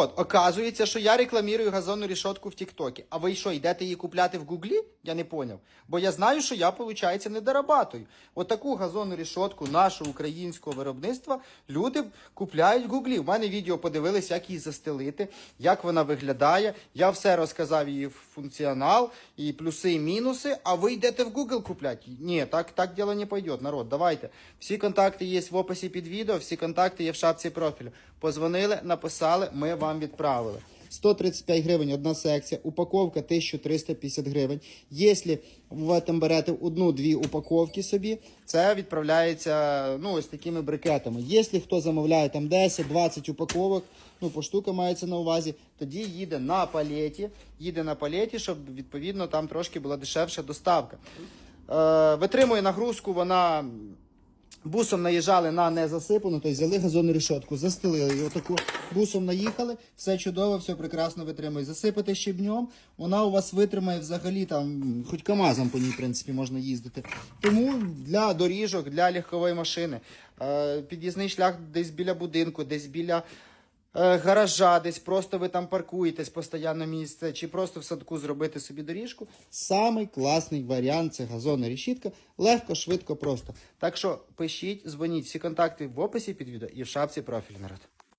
От, оказується, що я рекламірую газонну рішотку в Тіктокі. А ви що, йдете її купляти в Гуглі? Я не поняв. Бо я знаю, що я, виходить, не дорабатую. Отаку газонну рішотку нашого українського виробництва люди купляють в Гуглі. У мене відео подивились, як її застелити, як вона виглядає. Я все розказав її функціонал, і плюси, і мінуси. А ви йдете в Google купляти? Ні, так, так діло не пойде, народ. Давайте. Всі контакти є в описі під відео, всі контакти є в шапці профілю. Позвонили, написали, ми вам відправили. 135 гривень одна секція, упаковка 1350 гривень. Якщо ви там берете одну-дві упаковки собі, це відправляється ну, ось такими брикетами. Якщо хто замовляє там 10-20 упаковок, ну по штука мається на увазі, тоді їде на палеті, їде на палеті, щоб відповідно там трошки була дешевша доставка. Е, витримує нагрузку, вона Бусом наїжджали на незасипану, тобто взяли газонну решетку, застелили її отаку бусом наїхали, все чудово, все прекрасно витримує. Засипати щебнем, вона у вас витримає взагалі там, хоч КАМАЗом по ній, в принципі, можна їздити. Тому для доріжок, для легкової машини, е, під'їзний шлях десь біля будинку, десь біля гаража, десь просто ви там паркуєтесь постійно місце, чи просто в садку зробити собі доріжку. Самий класний варіант це газонна решітка. Легко, швидко, просто. Так що пишіть, дзвоніть всі контакти в описі під відео і в шапці профіль народ.